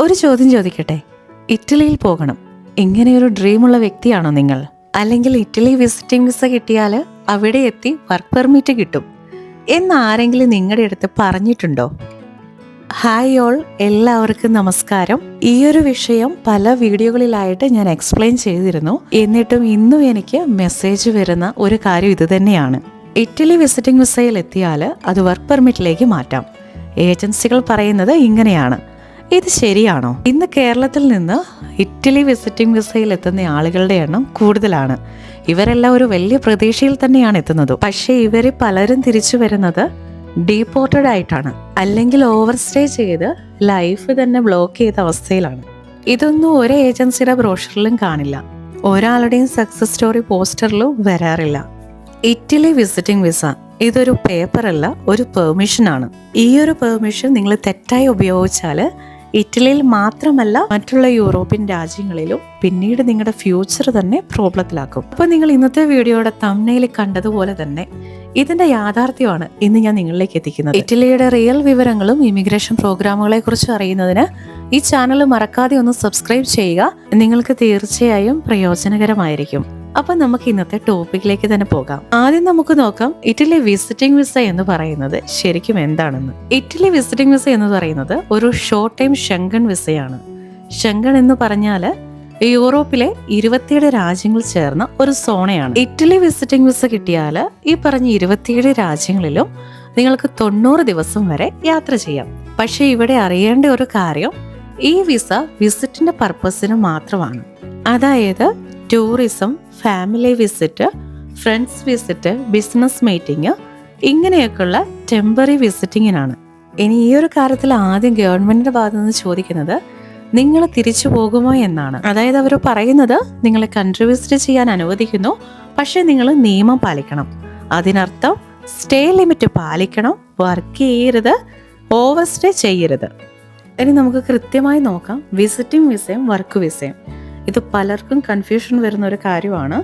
ഒരു ചോദ്യം ചോദിക്കട്ടെ? ഇറ്റലിയിൽ പോകണം. ഇങ്ങനെയൊരു ഡ്രീമുള്ള വ്യക്തിയാണോ നിങ്ങൾ? അല്ലെങ്കിൽ ഇറ്റലി വിസിറ്റിംഗ് വിസ കിട്ടിയാൽ അവിടെ എത്തി വർക്ക് പെർമിറ്റ് കിട്ടും. എന്ന് ആരെങ്കിലും നിങ്ങളുടെ അടുത്ത് പറഞ്ഞിട്ടുണ്ടോ? ഹായ് ഓൾ എല്ലാവർക്കും നമസ്കാരം. ഈ ഒരു വിഷയം പല വീഡിയോകളിലായിട്ട് ഞാൻ എക്സ്പ്ലെയിൻ ചെയ്തിരുന്നു. എന്നിട്ടും ഇന്നും എനിക്ക് മെസ്സേജ് വരുന്ന ഒരു കാര്യം ഇത് തന്നെയാണ്. ഇറ്റലി വിസിറ്റിംഗ് വിസയിൽ എത്തിയാൽ അത് വർക്ക് പെർമിറ്റിലേക്ക് മാറ്റാം. ഏജൻസികൾ പറയുന്നത് ഇങ്ങനെയാണ്. ഇത് ശരിയാണോ? ഇന്ന് കേരളത്തിൽ നിന്ന് ഇറ്റലി വിസിറ്റിംഗ് വിസയിൽ എത്തുന്ന ആളുകളുടെ എണ്ണം കൂടുതലാണ്. ഇവരെല്ലാം ഒരു വലിയ പ്രതീക്ഷയിൽ തന്നെയാണ് എത്തുന്നത്. പക്ഷേ ഇവർ പലരും തിരിച്ചു വരുന്നത് ഡീപ്പോർട്ടഡ് ആയിട്ടാണ്. അല്ലെങ്കിൽ ഓവർ സ്റ്റേ ചെയ്ത് ലൈഫ് തന്നെ ബ്ലോക്ക് ചെയ്ത അവസ്ഥയിലാണ്. ഇതൊന്നും ഒരു ഏജൻസിയുടെ ബ്രോഷറിലും കാണില്ല. ഒരാളുടെയും സക്സസ് സ്റ്റോറി പോസ്റ്ററിലും വരാറില്ല. ഇറ്റലി വിസിറ്റിംഗ് വിസ ഇതൊരു പേപ്പറല്ല ഒരു പെർമിഷനാണ്. ഈ ഒരു പെർമിഷൻ നിങ്ങൾ തെറ്റായി ഉപയോഗിച്ചാൽ ഇറ്റലിയിൽ മാത്രമല്ല മറ്റുള്ള യൂറോപ്യൻ രാജ്യങ്ങളിലും പിന്നീട് നിങ്ങളുടെ ഫ്യൂച്ചർ തന്നെ പ്രോബ്ലത്തിലാക്കും. അപ്പോൾ നിങ്ങൾ ഇന്നത്തെ വീഡിയോയുടെ തമ്മയിൽ കണ്ടതുപോലെ തന്നെ ഇതിന്റെ യാഥാർത്ഥ്യമാണ് ഇന്ന് ഞാൻ നിങ്ങളിലേക്ക് എത്തിക്കുന്നത്. ഇറ്റലിയുടെ റിയൽ വിവരങ്ങളും ഇമിഗ്രേഷൻ പ്രോഗ്രാമുകളെ കുറിച്ച് അറിയുന്നതിന് ഈ ചാനൽ മറക്കാതെ ഒന്ന് സബ്സ്ക്രൈബ് ചെയ്യുക. നിങ്ങൾക്ക് തീർച്ചയായും പ്രയോജനകരമായിരിക്കും. അപ്പൊ നമുക്ക് ഇന്നത്തെ ടോപ്പിക്കിലേക്ക് തന്നെ പോകാം. ആദ്യം നമുക്ക് നോക്കാം ഇറ്റലി വിസിറ്റിംഗ് വിസ എന്ന് പറയുന്നത് ശരിക്കും എന്താണെന്ന്. ഇറ്റലി വിസിറ്റിംഗ് വിസ എന്ന് പറയുന്നത് ഒരു ഷോർട്ട് ടൈം ഷെങ്കൺ വിസയാണ് ഷെങ്കൺ എന്ന് പറഞ്ഞാൽ യൂറോപ്പിലെ ഇരുപത്തിയേഴ് രാജ്യങ്ങൾ ചേർന്ന ഒരു സോണയാണ്. ഇറ്റലി വിസിറ്റിംഗ് വിസ കിട്ടിയാൽ ഈ പറഞ്ഞ ഇരുപത്തിയേഴ് രാജ്യങ്ങളിലും നിങ്ങൾക്ക് തൊണ്ണൂറ് ദിവസം വരെ യാത്ര ചെയ്യാം. പക്ഷേ ഇവിടെ അറിയേണ്ട ഒരു കാര്യം ഈ വിസ വിസിറ്റിന്റെ പർപ്പസിന് മാത്രമാണ്. അതായത് tourism family visit friends visit business meeting ഇങ്ങനെയൊക്കെയുള്ള ടെമ്പററി വിസിറ്റിങ്ങിനാണ് ഇനി ഈ ഒരു കാര്യത്തിൽ ആദ്യം ഗവൺമെന്റിന്റെ ഭാഗത്തു നിന്ന് ചോദിക്കുന്നത് നിങ്ങൾ തിരിച്ചു പോകുമോ എന്നാണ്. അതായത് അവർ പറയുന്നത് നിങ്ങളെ കൺട്രി വിസിറ്റ് ചെയ്യാൻ അനുവദിക്കുന്നു പക്ഷേ നിങ്ങൾ നിയമം പാലിക്കണം. അതിനർത്ഥം സ്റ്റേ ലിമിറ്റ് പാലിക്കണം വർക്ക് ചെയ്യരുത് ഓവർ സ്റ്റേ ചെയ്യരുത്. ഇനി നമുക്ക് കൃത്യമായി നോക്കാം വിസിറ്റിംഗ് വിസയും വർക്ക് വിസയും ഇത് പലർക്കും കൺഫ്യൂഷൻ വരുന്ന ഒരു കാര്യമാണ്.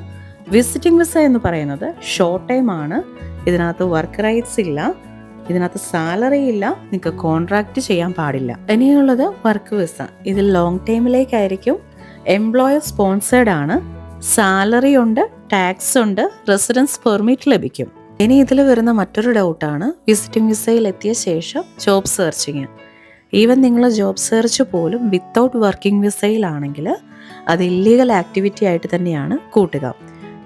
വിസിറ്റിംഗ് വിസ എന്ന് പറയുന്നത് ഷോർട്ട് ടൈം ആണ്. ഇതിനകത്ത് വർക്ക് റൈറ്റ്സ് ഇല്ല. ഇതിനകത്ത് സാലറി ഇല്ല. നിങ്ങൾക്ക് കോൺട്രാക്റ്റ് ചെയ്യാൻ പാടില്ല. ഇനിയുള്ളത് വർക്ക് വിസ ഇത് ലോങ് ടൈമിലേക്കായിരിക്കും എംപ്ലോയർ സ്പോൺസേഡ് ആണ്. സാലറി ഉണ്ട് ടാക്സ് ഉണ്ട് റെസിഡൻസ് പെർമിറ്റ് ലഭിക്കും. ഇനി ഇതിൽ വരുന്ന മറ്റൊരു ഡൗട്ടാണ് വിസിറ്റിംഗ് വിസയിൽ എത്തിയ ശേഷം ജോബ് സെർച്ചിങ് ഈവൻ നിങ്ങൾ ജോബ് സെർച്ച് പോലും വിത്തൗട്ട് വർക്കിംഗ് വിസയിലാണെങ്കിൽ അത് ഇല്ലീഗൽ ആക്ടിവിറ്റി ആയിട്ട് തന്നെയാണ് കൂട്ടുക.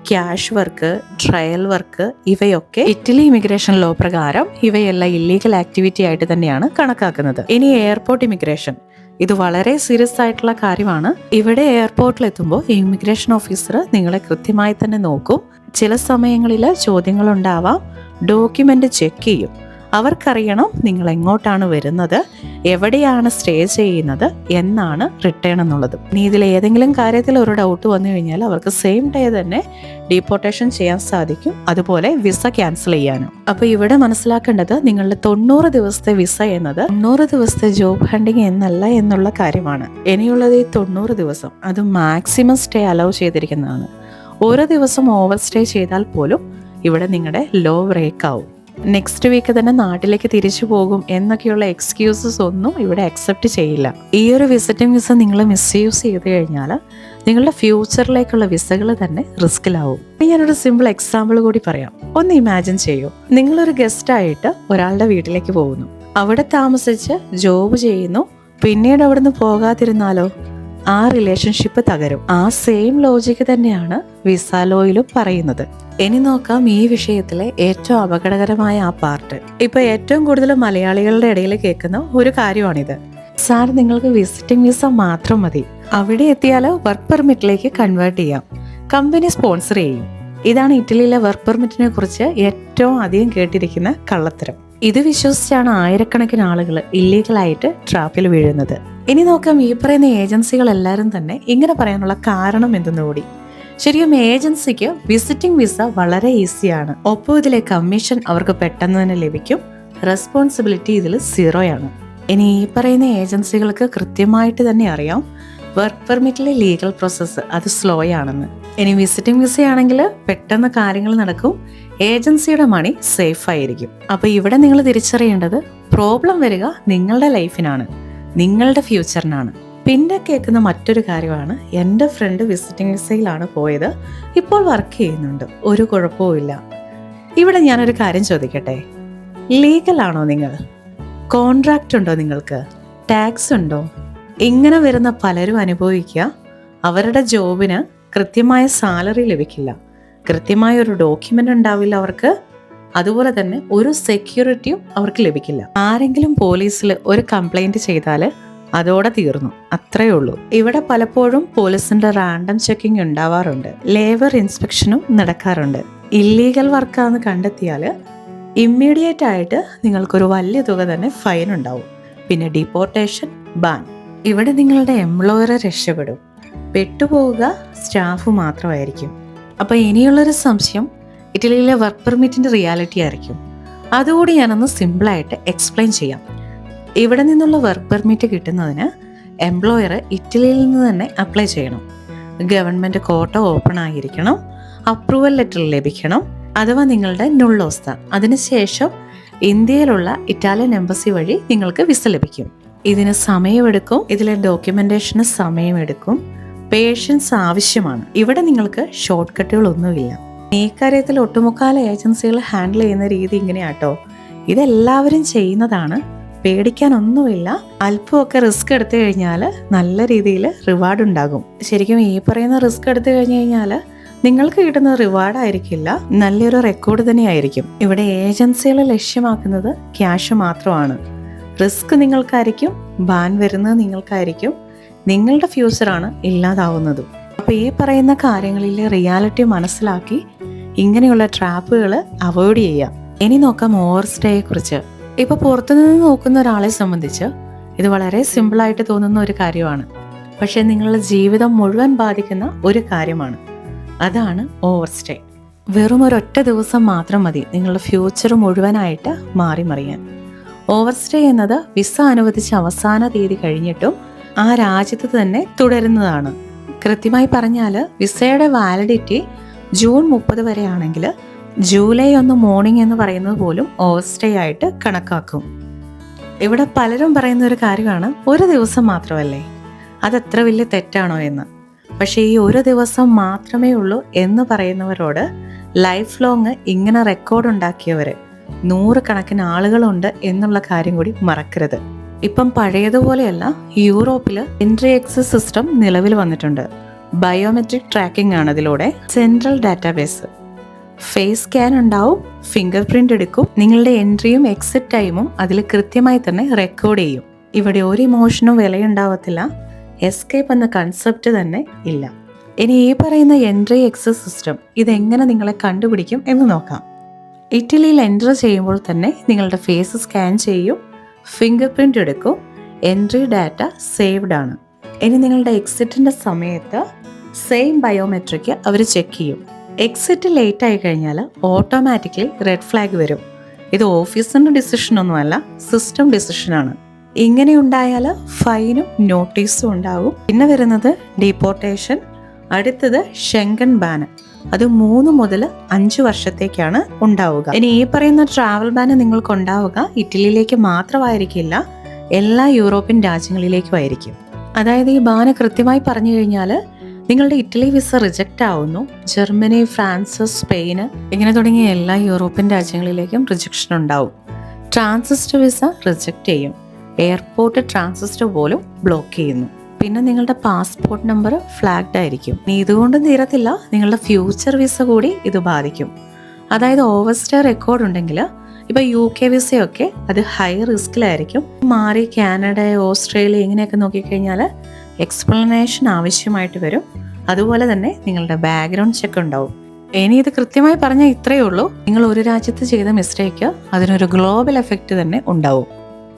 ക്യാഷ് വർക്ക് ട്രയൽ വർക്ക് ഇവയൊക്കെ ഇറ്റലി ഇമിഗ്രേഷൻ ലോ പ്രകാരം ഇവയെല്ലാം ഇല്ലീഗൽ ആക്ടിവിറ്റി ആയിട്ട് തന്നെയാണ് കണക്കാക്കുന്നത്. ഇനി എയർപോർട്ട് ഇമിഗ്രേഷൻ ഇത് വളരെ സീരിയസ് ആയിട്ടുള്ള കാര്യമാണ്. ഇവിടെ എയർപോർട്ടിൽ എത്തുമ്പോൾ ഇമിഗ്രേഷൻ ഓഫീസർ നിങ്ങളെ കൃത്യമായി തന്നെ നോക്കും. ചില സമയങ്ങളിൽ ചോദ്യങ്ങളുണ്ടാവാം. ഡോക്യുമെന്റ് ചെക്ക് ചെയ്യും. അവർക്കറിയണം നിങ്ങൾ എങ്ങോട്ടാണ് വരുന്നത് എവിടെയാണ് സ്റ്റേ ചെയ്യുന്നത് എന്നാണ് റിട്ടേൺ എന്നുള്ളത്. ഇനി ഇതിൽ ഏതെങ്കിലും കാര്യത്തിൽ ഒരു ഡൗട്ട് വന്നു കഴിഞ്ഞാൽ അവർക്ക് സെയിം ഡേ തന്നെ ഡീപ്പോർട്ടേഷൻ ചെയ്യാൻ സാധിക്കും. അതുപോലെ വിസ ക്യാൻസൽ ചെയ്യാനും. അപ്പോൾ ഇവിടെ മനസ്സിലാക്കേണ്ടത് നിങ്ങളുടെ തൊണ്ണൂറ് ദിവസത്തെ വിസ എന്നത് തൊണ്ണൂറ് ദിവസത്തെ ജോബ് ഹണ്ടിങ് എന്നല്ല എന്നുള്ള കാര്യമാണ്. ഇനിയുള്ളത് ഈ തൊണ്ണൂറ് ദിവസം. അത് മാക്സിമം സ്റ്റേ അലൗ ചെയ്തിരിക്കുന്നതാണ്. ഓരോ ദിവസം ഓവർ സ്റ്റേ ചെയ്താൽ പോലും ഇവിടെ നിങ്ങളുടെ ലോ ബ്രേക്ക് ആവും. നെക്സ്റ്റ് വീക്ക് തന്നെ നാട്ടിലേക്ക് തിരിച്ചു പോകും എന്നൊക്കെയുള്ള എക്സ്ക്യൂസസ് ഒന്നും ഇവിടെ അക്സെപ്റ്റ് ചെയ്യില്ല. ഈ ഒരു വിസിറ്റിംഗ് വിസ നിങ്ങൾ മിസ്യൂസ് ചെയ്ത് കഴിഞ്ഞാൽ നിങ്ങളുടെ ഫ്യൂച്ചറിലേക്കുള്ള വിസകൾ തന്നെ റിസ്കിലാവും ഞാനൊരു സിമ്പിൾ എക്സാമ്പിൾ കൂടി പറയാം. ഒന്ന് ഇമാജിൻ ചെയ്യൂ. നിങ്ങളൊരു ഗസ്റ്റ് ആയിട്ട് ഒരാളുടെ വീട്ടിലേക്ക് പോകുന്നു. അവിടെ താമസിച്ച് ജോബ് ചെയ്യുന്നു. പിന്നീട് അവിടുന്ന് പോകാതിരുന്നാലോ? ആ റിലേഷൻഷിപ്പ് തകരും. ആ സെയിം ലോജിക്ക് തന്നെയാണ് വിസാലോയിലും പറയുന്നത്. ഇനി നോക്കാം ഈ വിഷയത്തിലെ ഏറ്റവും അപകടകരമായ ആ പാർട്ട് ഇപ്പൊ ഏറ്റവും കൂടുതൽ മലയാളികളുടെ ഇടയിൽ കേൾക്കുന്ന ഒരു കാര്യമാണിത്. സാർ നിങ്ങൾക്ക് വിസിറ്റിംഗ് വിസ മാത്രം മതി. അവിടെ എത്തിയാൽ വർക്ക് പെർമിറ്റിലേക്ക് കൺവേർട്ട് ചെയ്യാം. കമ്പനി സ്പോൺസർ ചെയ്യും. ഇതാണ് ഇറ്റലിയിലെ വർക്ക് പെർമിറ്റിനെ കുറിച്ച് ഏറ്റവും അധികം കേട്ടിരിക്കുന്ന കള്ളത്തരം. ഇത് വിശ്വസിച്ചാണ് ആയിരക്കണക്കിന് ആളുകൾ ഇല്ലീഗലായിട്ട് ട്രാപ്പിൽ വീഴുന്നത്. ഇനി നോക്കാം ഈ പറയുന്ന ഏജൻസികൾ എല്ലാവരും തന്നെ ഇങ്ങനെ പറയാനുള്ള കാരണം എന്തെന്നുകൂടി ശരിക്കും ഏജൻസിക്ക് വിസിറ്റിംഗ് വിസ വളരെ ഈസിയാണ്. ഒപ്പം ഇതിലെ കമ്മീഷൻ അവർക്ക് പെട്ടെന്ന് തന്നെ ലഭിക്കും. റെസ്പോൺസിബിലിറ്റി ഇതിൽ സീറോയാണ്. ഇനി ഈ പറയുന്ന ഏജൻസികൾക്ക് കൃത്യമായിട്ട് തന്നെ അറിയാം. വർക്ക് പെർമിറ്റിലെ ലീഗൽ പ്രോസസ്സ് അത് സ്ലോ ആണെന്ന് ഇനി വിസിറ്റിംഗ് വിസ ആണെങ്കിൽ പെട്ടെന്ന് കാര്യങ്ങൾ നടക്കും. ഏജൻസിയുടെ മണി സേഫ് ആയിരിക്കും അപ്പോൾ ഇവിടെ നിങ്ങൾ തിരിച്ചറിയേണ്ടത് പ്രോബ്ലം വരിക നിങ്ങളുടെ ലൈഫിനാണ്. നിങ്ങളുടെ ഫ്യൂച്ചറിനാണ്. പിന്നെ കേൾക്കുന്ന മറ്റൊരു കാര്യമാണ് എന്റെ ഫ്രണ്ട് വിസിറ്റിംഗ് വിസയിലാണ് പോയത്. ഇപ്പോൾ വർക്ക് ചെയ്യുന്നുണ്ട് ഒരു കുഴപ്പവുമില്ല ഇവിടെ ഞാനൊരു കാര്യം ചോദിക്കട്ടെ? ലീഗലാണോ നിങ്ങൾ? കോൺട്രാക്റ്റ് ഉണ്ടോ നിങ്ങൾക്ക്? ടാക്സ് ഉണ്ടോ? ഇങ്ങനെ വരുന്ന പലരും അനുഭവിക്കുക അവരുടെ ജോബിന് കൃത്യമായ സാലറി ലഭിക്കില്ല. കൃത്യമായ ഒരു ഡോക്യുമെന്റ് ഉണ്ടാവില്ല അവർക്ക്. അതുപോലെ തന്നെ ഒരു സെക്യൂരിറ്റിയും അവർക്ക് ലഭിക്കില്ല. ആരെങ്കിലും പോലീസിൽ ഒരു കംപ്ലൈന്റ് ചെയ്താൽ അതോടെ തീർന്നു. അത്രയേ ഉള്ളൂ. ഇവിടെ പലപ്പോഴും പോലീസിന്റെ റാൻഡം ചെക്കിംഗ് ഉണ്ടാവാറുണ്ട്. ലേബർ ഇൻസ്പെക്ഷനും നടക്കാറുണ്ട്. ഇല്ലീഗൽ വർക്കാന്ന് കണ്ടെത്തിയാൽ ഇമ്മീഡിയറ്റ് ആയിട്ട് നിങ്ങൾക്കൊരു വലിയ തുക തന്നെ ഫൈൻ ഉണ്ടാവും. പിന്നെ ഡിപ്പോർട്ടേഷൻ ബാൻ ഇവിടെ നിങ്ങളുടെ എംപ്ലോയറെ രക്ഷപ്പെടും. പെട്ടുപോവുക സ്റ്റാഫ് മാത്രമായിരിക്കും. അപ്പോൾ ഇനിയുള്ളൊരു സംശയം ഇറ്റലിയിലെ വർക്ക് പെർമിറ്റിന്റെ റിയാലിറ്റി ആയിരിക്കും. അതുകൂടി ഞാനൊന്ന് സിമ്പിളായിട്ട് എക്സ്പ്ലെയിൻ ചെയ്യാം. ഇവിടെ നിന്നുള്ള വർക്ക് പെർമിറ്റ് കിട്ടുന്നതിന് എംപ്ലോയർ ഇറ്റലിയിൽ നിന്ന് തന്നെ അപ്ലൈ ചെയ്യണം. ഗവൺമെന്റ് കോട്ട ഓപ്പൺ ആയിരിക്കണം. അപ്രൂവൽ ലെറ്റർ ലഭിക്കണം. അഥവാ നിങ്ങളുടെ നുള്ളോസ്ത അതിനുശേഷം ഇന്ത്യയിലുള്ള ഇറ്റാലിയൻ എംബസി വഴി നിങ്ങൾക്ക് വിസ ലഭിക്കും. ഇതിന് സമയമെടുക്കും. ഇതിലെ ഡോക്യുമെന്റേഷന് സമയമെടുക്കും. പേഷ്യൻസ് ആവശ്യമാണ്. ഇവിടെ നിങ്ങൾക്ക് ഷോർട്ട് കട്ടുകളൊന്നുമില്ല ഈ കാര്യത്തിൽ ഒട്ടുമുക്കാല ഏജൻസികൾ ഹാൻഡിൽ ചെയ്യുന്ന രീതി ഇങ്ങനെയാട്ടോ. ഇതെല്ലാവരും ചെയ്യുന്നതാണ്. പേടിക്കാനൊന്നുമില്ല. അല്പമൊക്കെ റിസ്ക് എടുത്തു കഴിഞ്ഞാൽ നല്ല രീതിയിൽ റിവാർഡ് ഉണ്ടാകും. ശരിക്കും ഈ പറയുന്ന റിസ്ക് എടുത്തു കഴിഞ്ഞു കഴിഞ്ഞാൽ നിങ്ങൾക്ക് കിട്ടുന്ന റിവാർഡ് ആയിരിക്കില്ല. നല്ലൊരു റെക്കോർഡ് തന്നെയായിരിക്കും. ഇവിടെ ഏജൻസികൾ ലക്ഷ്യമാക്കുന്നത് ക്യാഷ് മാത്രമാണ്. റിസ്ക് നിങ്ങൾക്കായിരിക്കും. ബാൻ വരുന്നത് നിങ്ങൾക്കായിരിക്കും. നിങ്ങളുടെ ഫ്യൂച്ചറാണ് ഇല്ലാതാവുന്നതും. അപ്പോൾ ഈ പറയുന്ന കാര്യങ്ങളിലെ റിയാലിറ്റി മനസ്സിലാക്കി ഇങ്ങനെയുള്ള ട്രാപ്പുകൾ അവോയ്ഡ് ചെയ്യാം ഇനി നോക്കാം ഓവർ സ്റ്റേയെ കുറിച്ച് ഇപ്പൊ പുറത്തുനിന്ന് നോക്കുന്ന ഒരാളെ സംബന്ധിച്ച് ഇത് വളരെ സിമ്പിളായിട്ട് തോന്നുന്ന ഒരു കാര്യമാണ്. പക്ഷെ നിങ്ങളുടെ ജീവിതം മുഴുവൻ ബാധിക്കുന്ന ഒരു കാര്യമാണ്. അതാണ് ഓവർ സ്റ്റേ വെറും ഒരൊറ്റ ദിവസം മാത്രം മതി നിങ്ങളുടെ ഫ്യൂച്ചർ മുഴുവനായിട്ട് മാറി മറിയാൻ. ഓവർ സ്റ്റേ എന്നത് വിസ അനുവദിച്ച അവസാന തീയതി കഴിഞ്ഞിട്ടും ആ രാജ്യത്ത് തന്നെ തുടരുന്നതാണ്. കൃത്യമായി പറഞ്ഞാൽ വിസയുടെ വാലിഡിറ്റി ജൂൺ മുപ്പത് വരെയാണെങ്കിൽ ജൂലൈ ഒന്ന് മോർണിംഗ് എന്ന് പറയുന്നത് പോലും ഓസ്റ്റേ സ്റ്റേ ആയിട്ട് കണക്കാക്കും. ഇവിടെ പലരും പറയുന്ന ഒരു കാര്യമാണ് ഒരു ദിവസം മാത്രമല്ലേ? അതെത്ര വലിയ തെറ്റാണോ എന്ന്. പക്ഷേ ഈ ഒരു ദിവസം മാത്രമേ ഉള്ളൂ എന്ന് പറയുന്നവരോട് ലൈഫ് ലോങ് ഇങ്ങനെ റെക്കോർഡ് ഉണ്ടാക്കിയവർ നൂറുകണക്കിന് ആളുകളുണ്ട് എന്നുള്ള കാര്യം കൂടി മറക്കരുത്. ഇപ്പം പഴയതുപോലെയല്ല യൂറോപ്പിൽ എൻട്രി എക്സസ് സിസ്റ്റം നിലവിൽ വന്നിട്ടുണ്ട്. ബയോമെട്രിക് ട്രാക്കിംഗ് ആണ് അതിലൂടെ സെൻട്രൽ ഡാറ്റാബേസ്. ഫേസ് സ്കാൻ ഉണ്ടാവും ഫിംഗർ പ്രിന്റ് എടുക്കും നിങ്ങളുടെ എൻട്രിയും എക്സിറ്റ് ടൈമും അതിൽ കൃത്യമായി തന്നെ റെക്കോർഡ് ചെയ്യും. ഇവിടെ ഒരു ഇമോഷനും വിലയുണ്ടാവത്തില്ല എസ്കേപ്പ് എന്ന കൺസെപ്റ്റ് തന്നെ ഇല്ല. ഇനി ഈ പറയുന്ന എൻട്രി എക്സസ് സിസ്റ്റം ഇതെങ്ങനെ നിങ്ങളെ കണ്ടുപിടിക്കും എന്ന് നോക്കാം. ഇറ്റലിയിൽ എൻട്രി ചെയ്യുമ്പോൾ തന്നെ നിങ്ങളുടെ ഫേസ് സ്കാൻ ചെയ്യും ഫിംഗർ പ്രിന്റ് എടുക്കും എൻട്രി ഡാറ്റ സേവ്ഡ് ആണ്. ഇനി നിങ്ങളുടെ എക്സിറ്റിന്റെ സമയത്ത് സെയിം ബയോമെട്രിക് അവർ ചെക്ക് ചെയ്യും. എക്സിറ്റ് ലേറ്റ് ആയി കഴിഞ്ഞാൽ ഓട്ടോമാറ്റിക്കലി റെഡ് ഫ്ലാഗ് വരും. ഇത് ഓഫീസിന്റെ ഡിസിഷൻ ഒന്നുമല്ല സിസ്റ്റം ഡിസിഷനാണ് ഇങ്ങനെ ഉണ്ടായാൽ ഫൈനും നോട്ടീസും ഉണ്ടാകും പിന്നെ വരുന്നത് ഡീപ്പോർട്ടേഷൻ അടുത്തത് ഷെങ്കൻ ബാൻ അത് മൂന്ന് മുതൽ അഞ്ച് വർഷത്തേക്കാണ് ഉണ്ടാവുക. ഇനി ഈ പറയുന്ന ട്രാവൽ ബാൻ നിങ്ങൾക്ക് ഉണ്ടാവുക ഇറ്റലിയിലേക്ക് മാത്രമായിരിക്കില്ല എല്ലാ യൂറോപ്യൻ രാജ്യങ്ങളിലേക്കും ആയിരിക്കും. അതായത് ഈ ബാന് കൃത്യമായി പറഞ്ഞു കഴിഞ്ഞാൽ നിങ്ങളുടെ ഇറ്റലി വിസ റിജക്റ്റ് ആവുന്നു. ജർമ്മനി ഫ്രാൻസ് സ്പെയിന് ഇങ്ങനെ തുടങ്ങിയ എല്ലാ യൂറോപ്യൻ രാജ്യങ്ങളിലേക്കും റിജക്ഷൻ ഉണ്ടാവും. ട്രാൻസിസ്റ്റർ വിസ റിജക്റ്റ് ചെയ്യും. എയർപോർട്ട് ട്രാൻസിസ്റ്റർ പോലും ബ്ലോക്ക് ചെയ്യുന്നു. പിന്നെ നിങ്ങളുടെ പാസ്പോർട്ട് നമ്പർ ഫ്ലാഗ്ഡ് ആയിരിക്കും. ഇതുകൊണ്ട് തീരത്തില്ല. നിങ്ങളുടെ ഫ്യൂച്ചർ വിസ കൂടി ഇത് ബാധിക്കും. അതായത് ഓവർസ്റ്റേ റെക്കോർഡ് ഉണ്ടെങ്കിൽ ഇപ്പൊ യു കെ വിസയൊക്കെ അത് ഹൈ റിസ്കിലായിരിക്കും മാറി കാനഡ ഓസ്ട്രേലിയ ഇങ്ങനെയൊക്കെ നോക്കിക്കഴിഞ്ഞാൽ എക്സ്പ്ലനേഷൻ ആവശ്യമായിട്ട് വരും. അതുപോലെ തന്നെ നിങ്ങളുടെ ബാക്ക്ഗ്രൗണ്ട് ചെക്ക് ഉണ്ടാവും. ഇനി ഇത് കൃത്യമായി പറഞ്ഞാൽ ഇത്രയേ ഉള്ളൂ. നിങ്ങൾ ഒരു രാജ്യത്ത് ചെയ്ത മിസ്റ്റേക്ക് അതിനൊരു ഗ്ലോബൽ എഫക്റ്റ് തന്നെ ഉണ്ടാവും.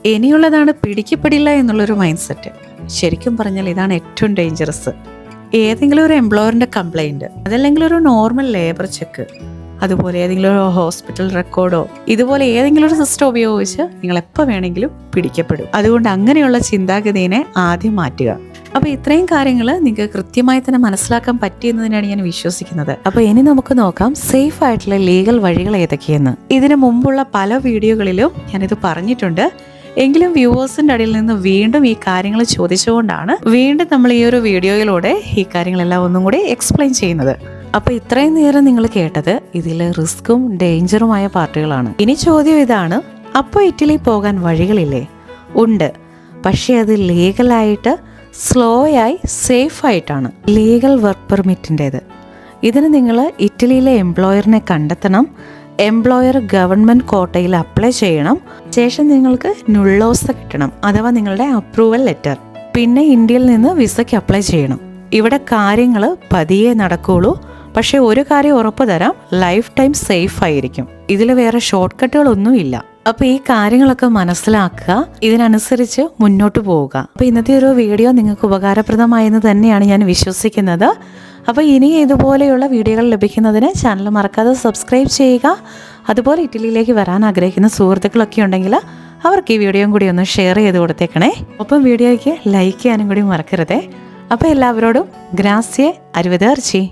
ഇനിയുള്ളതാണ് പിടിക്കപ്പെടില്ല എന്നുള്ളൊരു മൈൻഡ് സെറ്റ് ശരിക്കും പറഞ്ഞാൽ ഇതാണ് ഏറ്റവും ഡേഞ്ചറസ് ഏതെങ്കിലും ഒരു എംപ്ലോയറിന്റെ കംപ്ലൈന്റ് അതല്ലെങ്കിൽ ഒരു നോർമൽ ലേബർ ചെക്ക് അതുപോലെ ഏതെങ്കിലും ഒരു ഹോസ്പിറ്റൽ റെക്കോർഡോ ഇതുപോലെ ഏതെങ്കിലും ഒരു സിസ്റ്റം ഉപയോഗിച്ച് നിങ്ങൾ എപ്പോൾ വേണമെങ്കിലും പിടിക്കപ്പെടും. അതുകൊണ്ട് അങ്ങനെയുള്ള ചിന്താഗതിയെ ആദ്യം മാറ്റുക. അപ്പൊ ഇത്രയും കാര്യങ്ങൾ നിങ്ങൾക്ക് കൃത്യമായി തന്നെ മനസ്സിലാക്കാൻ പറ്റിയെന്നതിനാണ് ഞാൻ വിശ്വസിക്കുന്നത്. അപ്പൊ ഇനി നമുക്ക് നോക്കാം സേഫ് ആയിട്ടുള്ള ലീഗൽ വഴികൾ ഏതൊക്കെയെന്ന്. ഇതിനു മുമ്പുള്ള പല വീഡിയോകളിലും ഞാനിത് പറഞ്ഞിട്ടുണ്ട്. എങ്കിലും വ്യൂവേഴ്സിന്റെ അടിയിൽ നിന്ന് വീണ്ടും ഈ കാര്യങ്ങൾ ചോദിച്ചുകൊണ്ടാണ് വീണ്ടും നമ്മൾ ഈ ഒരു വീഡിയോയിലൂടെ ഈ കാര്യങ്ങളെല്ലാം ഒന്നും കൂടി എക്സ്പ്ലെയിൻ ചെയ്യുന്നത്. അപ്പൊ ഇത്രയും നേരം നിങ്ങൾ കേട്ടത് ഇതിൽ റിസ്ക്കും ഡേഞ്ചറുമായ പാർട്ടികളാണ്. ഇനി ചോദ്യം ഇതാണ് അപ്പോൾ ഇറ്റലി പോകാൻ വഴികളില്ലേ? ഉണ്ട്. പക്ഷേ അത് ലീഗലായിട്ട് സ്ലോ ആയി സേഫ് ആയിട്ടാണ് ലീഗൽ വർക്ക് പെർമിറ്റിന്റേത്. ഇതിന് നിങ്ങൾ ഇറ്റലിയിലെ എംപ്ലോയറിനെ കണ്ടെത്തണം എംപ്ലോയർ ഗവൺമെന്റ് കോട്ടയിൽ അപ്ലൈ ചെയ്യണം ശേഷം നിങ്ങൾക്ക് നുള്ളോസ കിട്ടണം അഥവാ നിങ്ങളുടെ അപ്രൂവൽ ലെറ്റർ. പിന്നെ ഇന്ത്യയിൽ നിന്ന് വിസയ്ക്ക് അപ്ലൈ ചെയ്യണം. ഇവിടെ കാര്യങ്ങൾ പതിയെ നടക്കുകയുള്ളൂ പക്ഷേ ഒരു കാര്യം ഉറപ്പ് തരാം ലൈഫ് ടൈം സേഫ് ആയിരിക്കും ഇതിൽ വേറെ ഷോർട്ട് കട്ടുകളൊന്നും ഇല്ല അപ്പൊ ഈ കാര്യങ്ങളൊക്കെ മനസ്സിലാക്കുക. ഇതിനനുസരിച്ച് മുന്നോട്ട് പോവുക. അപ്പോൾ ഇന്നത്തെ ഒരു വീഡിയോ നിങ്ങൾക്ക് ഉപകാരപ്രദമായെന്ന് തന്നെയാണ് ഞാൻ വിശ്വസിക്കുന്നത്. അപ്പോൾ ഇനി ഇതുപോലെയുള്ള വീഡിയോകൾ ലഭിക്കുന്നതിന് ചാനൽ മറക്കാതെ സബ്സ്ക്രൈബ് ചെയ്യുക. അതുപോലെ ഇറ്റലിയിലേക്ക് വരാൻ ആഗ്രഹിക്കുന്ന സുഹൃത്തുക്കളൊക്കെ ഉണ്ടെങ്കിൽ അവർക്ക് ഈ വീഡിയോ കൂടി ഒന്ന് ഷെയർ ചെയ്ത് കൊടുത്തേക്കണേ. ഒപ്പം വീഡിയോയ്ക്ക് ലൈക്ക് ചെയ്യാനും കൂടി മറക്കരുതേ. അപ്പോൾ എല്ലാവരോടും ഗ്രാസ്യെ അരുവതേർച്ചി